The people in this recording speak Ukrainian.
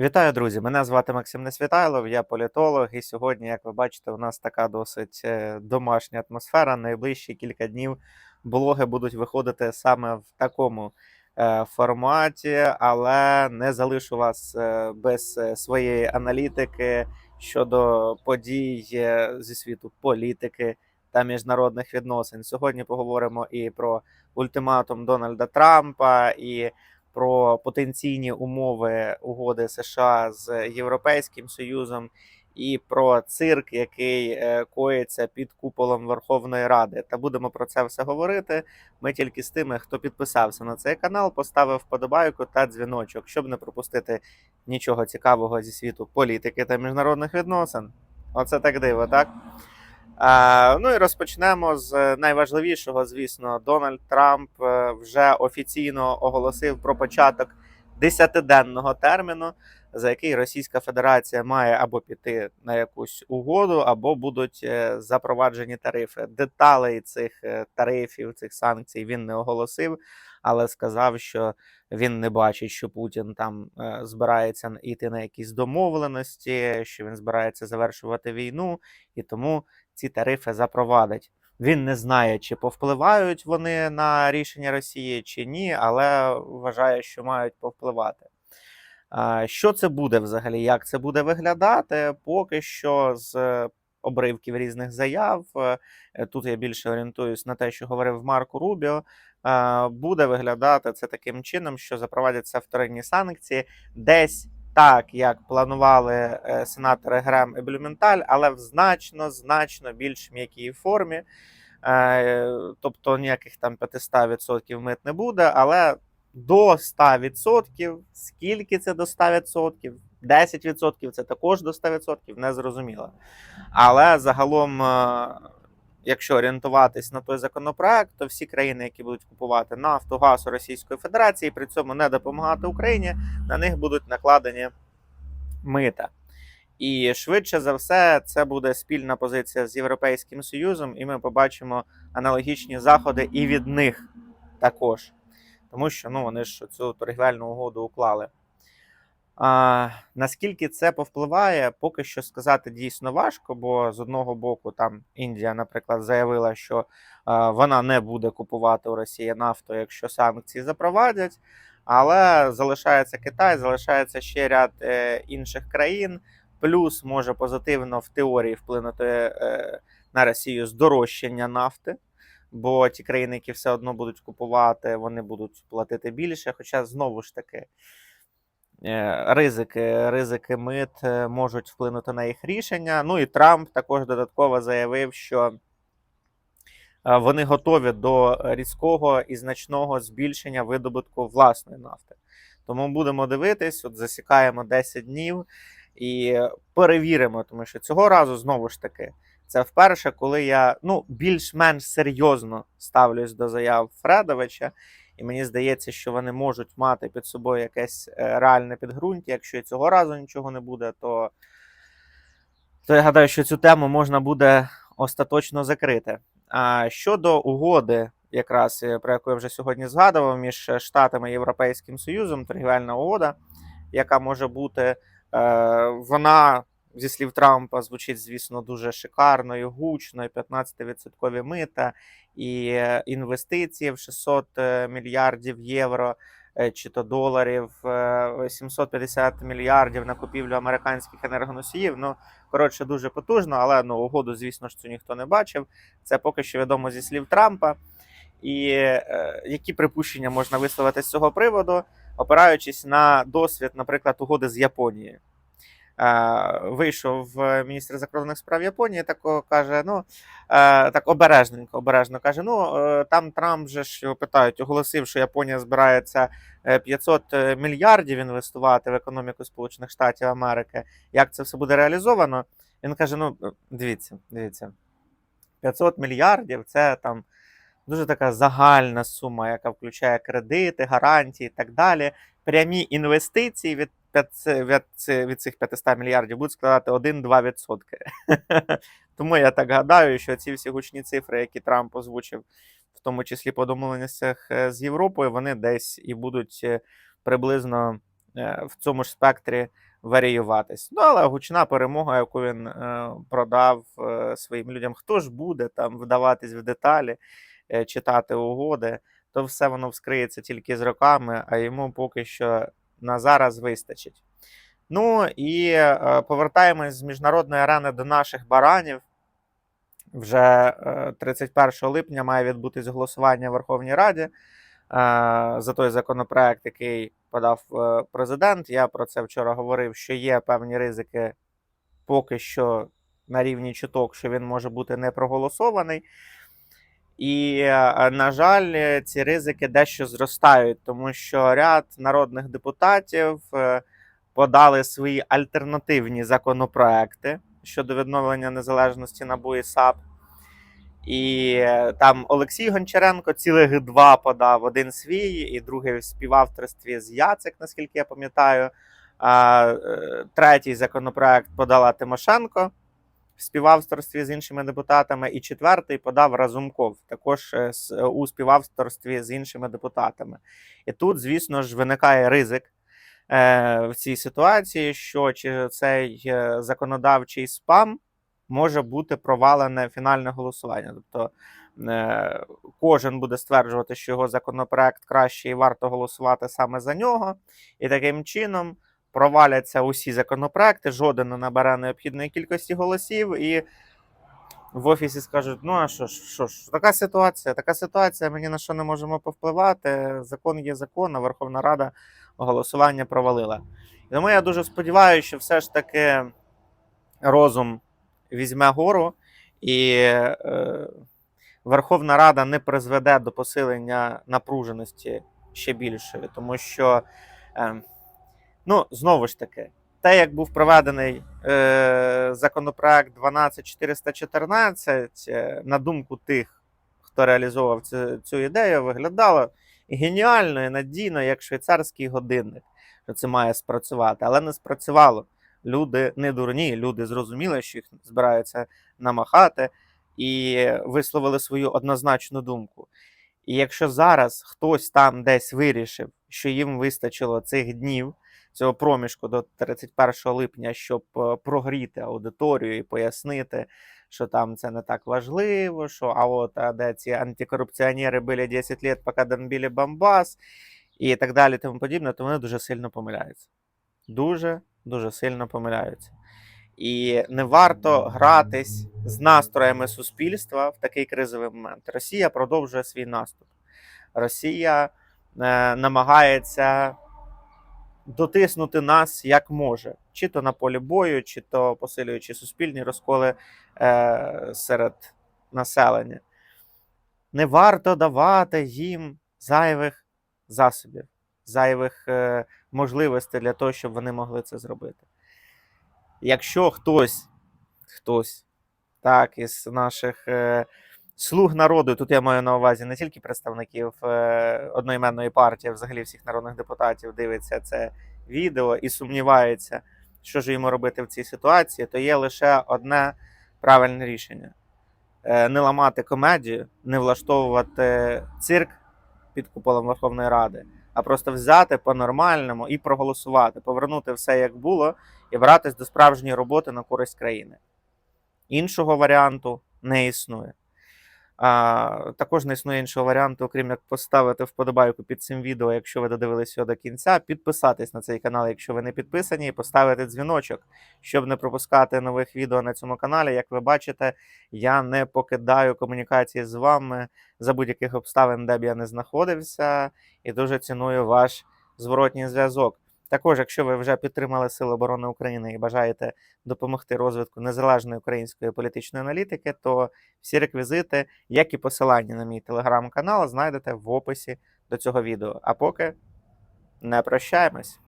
Вітаю, друзі! Мене звати Максим Несвітайлов, я політолог, і сьогодні, як ви бачите, у нас така досить е, домашня атмосфера. Найближчі кілька днів блоги будуть виходити саме в такому е, форматі, але не залишу вас е, без своєї аналітики щодо подій зі світу політики та міжнародних відносин. Сьогодні поговоримо і про ультиматум Дональда Трампа, і про потенційні умови угоди США з Європейським Союзом і про цирк, який е, коїться під куполом Верховної Ради. Та будемо про це все говорити. Ми тільки з тими, хто підписався на цей канал, поставив вподобайку та дзвіночок, щоб не пропустити нічого цікавого зі світу політики та міжнародних відносин. Оце так диво, так? Ну і розпочнемо з найважливішого, звісно, Дональд Трамп е, вже офіційно оголосив про початок десятиденного терміну, за який Російська Федерація має або піти на якусь угоду, або будуть е, запроваджені тарифи. Деталей цих е, тарифів, цих санкцій він не оголосив, але сказав, що він не бачить, що Путін там збирається йти на якісь домовленості, що він збирається завершувати війну, і тому ці тарифи запровадить. Він не знає, чи повпливають вони на рішення Росії чи ні, але вважає, що мають повпливати. Що це буде взагалі? Як це буде виглядати? Поки що з обривків різних заяв. е, Тут я більше орієнтуюсь на те, що говорив Марко Рубіо. Буде виглядати це таким чином, що запровадяться вторинні санкції десь так, як планували е, сенатори Грем і Блюменталь, але в значно значно більш м'якій формі. Е, Тобто ніяких там 500% мит не буде, але до 100%, скільки це до 100%, 10% це також до 100%, не зрозуміло. Але загалом, е, якщо орієнтуватись на той законопроект, то всі країни, які будуть купувати нафту, газ у Російської Федерації, при цьому не допомагати Україні, на них будуть накладені мита. І швидше за все, це буде спільна позиція з Європейським Союзом, і ми побачимо аналогічні заходи і від них також. Тому що ну, вони ж цю торгівельну угоду уклали. А, наскільки це повпливає, поки що сказати дійсно важко, бо з одного боку, там Індія, наприклад, заявила, що а, вона не буде купувати у Росії нафту, якщо санкції запровадять. Але залишається Китай, залишається ще ряд е, інших країн. Плюс може позитивно в теорії вплинути е, на Росію здорожчання нафти, бо ті країни, які все одно будуть купувати, вони будуть платити більше. Хоча знову ж таки ризики, ризики мит е, можуть вплинути на їх рішення. Ну і Трамп також додатково заявив, що е, вони готові до різкого і значного збільшення видобутку власної нафти. Тому будемо дивитись, от засікаємо 10 днів і перевіримо, тому що цього разу знову ж таки. Це вперше, коли я ну більш-менш серйозно ставлюсь до заяв Фредовича, і мені здається, що вони можуть мати під собою якесь е, реальне підґрунтя. Якщо і цього разу нічого не буде, то, то я гадаю, що цю тему можна буде остаточно закрити. А щодо угоди, якраз е, про яку я вже сьогодні згадував, між Штатами і Європейським Союзом, торгівельна угода, яка може бути, е, вона зі слів Трампа звучить, звісно, дуже шикарно і гучно, і 15% мита, і е, інвестиції в 600 е, мільярдів євро е, чи то доларів, е, 750 мільярдів на купівлю американських енергоносіїв. Ну, коротше, дуже потужно, але ну, угоду, звісно ж, цю ніхто не бачив. Це поки що відомо зі слів Трампа. І е, які припущення можна висловити з цього приводу, опираючись на досвід, наприклад, угоди з Японією. Е, вийшов е, міністр закордонних справ Японії, тако каже: ну е, так обережненько, обережно каже: ну е, там Трамп же ж питають, оголосив, що Японія збирається е, 500 мільярдів інвестувати в економіку Сполучених Штатів Америки. Як це все буде реалізовано? Він каже: ну дивіться, дивіться, 500 мільярдів це там. Дуже така загальна сума, яка включає кредити, гарантії і так далі. Прямі інвестиції від 500 від, цих 500 мільярдів будуть складати 1-2%. Тому я так гадаю, що ці всі гучні цифри, які Трамп озвучив, в тому числі по домовленостях е, з Європою, вони десь і будуть е, приблизно е, в цьому ж спектрі варіюватись. Ну, але гучна перемога, яку він продав своїм людям, хто ж буде там вдаватись в деталі, читати угоди, то все воно вскриється тільки з роками, а йому поки що на зараз вистачить. Ну і е, повертаємось з міжнародної арени до наших баранів. Вже е, 31 липня має відбутись голосування в Верховній Раді е, за той законопроект, який подав е, президент. Я про це вчора говорив, що є певні ризики поки що на рівні чуток, що він може бути не проголосований. І, е, на жаль, ці ризики дещо зростають, тому що ряд народних депутатів е, подали свої альтернативні законопроекти щодо відновлення незалежності НАБУ і САП. І е, там Олексій Гончаренко цілих два подав: один свій, і другий в співавторстві з Яцек, наскільки я пам'ятаю. Третій законопроект подала Тимошенко співавторстві з іншими депутатами, і четвертий подав Разумков, також е, у співавторстві з іншими депутатами. І тут, звісно ж, виникає ризик е, в цій ситуації, що чи цей е, законодавчий спам може бути провалене фінальне голосування. Тобто е, кожен буде стверджувати, що його законопроект краще і варто голосувати саме за нього, і таким чином проваляться усі законопроекти, жоден не набере необхідної кількості голосів, і в офісі скажуть: ну а що ж, що ж, така ситуація, така ситуація, ми ні на що не можемо повпливати. Закон є закон, а Верховна Рада голосування провалила. Тому я дуже сподіваюся, що все ж таки розум візьме гору, і е, Верховна Рада не призведе до посилення напруженості ще більшої, тому що, е, ну, знову ж таки, те, як був проведений е, законопроект 12414, е, на думку тих, хто реалізовував цю, цю ідею, виглядало геніально і надійно, як швейцарський годинник, що це має спрацювати, але не спрацювало. Люди не дурні, люди зрозуміли, що їх збираються намахати, і висловили свою однозначну думку. І якщо зараз хтось там десь вирішив, що їм вистачило цих днів, цього проміжку до 31 липня, щоб е, прогріти аудиторію і пояснити, що там це не так важливо, що а от а де ці антикорупціонери були 10 років, поки бомбили Бомбас, і так далі, тому подібне, то вони дуже сильно помиляються. Дуже дуже сильно помиляються. І не варто гратись з настроями суспільства в такий кризовий момент. Росія продовжує свій наступ. Росія е, намагається дотиснути нас як може, чи то на полі бою, чи то посилюючи суспільні розколи е, серед населення. Не варто давати їм зайвих засобів, зайвих е, можливостей для того, щоб вони могли це зробити. Якщо хтось, хтось, так, із наших е, слуг народу, тут я маю на увазі не тільки представників е, одноіменної партії, а взагалі всіх народних депутатів, дивиться це відео і сумнівається, що ж йому робити в цій ситуації, то є лише одне правильне рішення: Е, не ламати комедію, не влаштовувати цирк під куполом Верховної Ради, а просто взяти по-нормальному і проголосувати, повернути все як було і братись до справжньої роботи на користь країни. Іншого варіанту не існує. А, також не існує іншого варіанту, окрім як поставити вподобайку під цим відео, якщо ви додивились його до кінця, підписатись на цей канал, якщо ви не підписані, і поставити дзвіночок, щоб не пропускати нових відео на цьому каналі. Як ви бачите, я не покидаю комунікації з вами за будь-яких обставин, де б я не знаходився, і дуже ціную ваш зворотній зв'язок. Також, якщо ви вже підтримали Сили оборони України і бажаєте допомогти розвитку незалежної української політичної аналітики, то всі реквізити, як і посилання на мій телеграм-канал, знайдете в описі до цього відео. А поки не прощаємось.